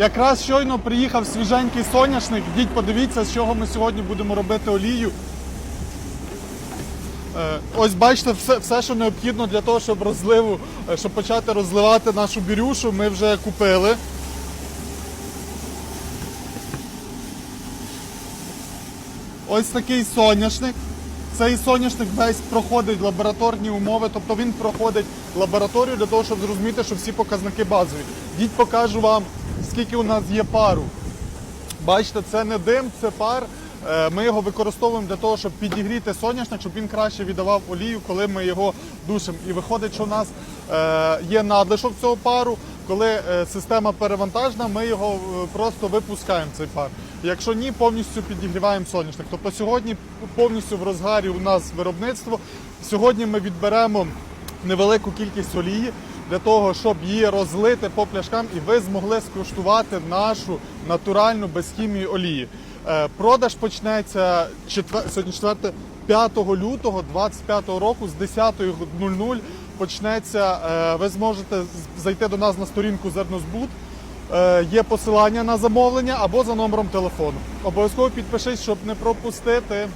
Якраз щойно приїхав свіженький соняшник. Йдіть, подивіться, з чого ми сьогодні будемо робити олію. Е, Ось бачите, все, все, що необхідно для того, щоб розливу, е, щоб почати розливати нашу бірюшу, ми вже купили. Ось такий соняшник. Цей соняшник весь проходить лабораторні умови, тобто він проходить лабораторію для того, щоб зрозуміти, що всі показники базові. Діть покажу вам, скільки у нас є пару. Бачите, це не дим, це пар. Е, Ми його використовуємо для того, щоб підігріти соняшник, щоб він краще віддавав олію, коли ми його душимо. І виходить, що у нас е, є надлишок цього пару. Коли е, система перевантажена, ми його просто випускаємо цей пар. Якщо ні, повністю підігріваємо соняшник. Тобто сьогодні повністю в розгарі у нас виробництво. Сьогодні ми відберемо невелику кількість олії для того, щоб її розлити по пляшкам, і ви змогли скуштувати нашу натуральну без хімії олії. Е, Продаж почнеться четвер... сьогодні 4, 5 лютого 25 року з 10.00 почнеться. е, Ви зможете зайти до нас на сторінку Зернозбуд. Е, Є посилання на замовлення або за номером телефону. Обов'язково підпишись, щоб не пропустити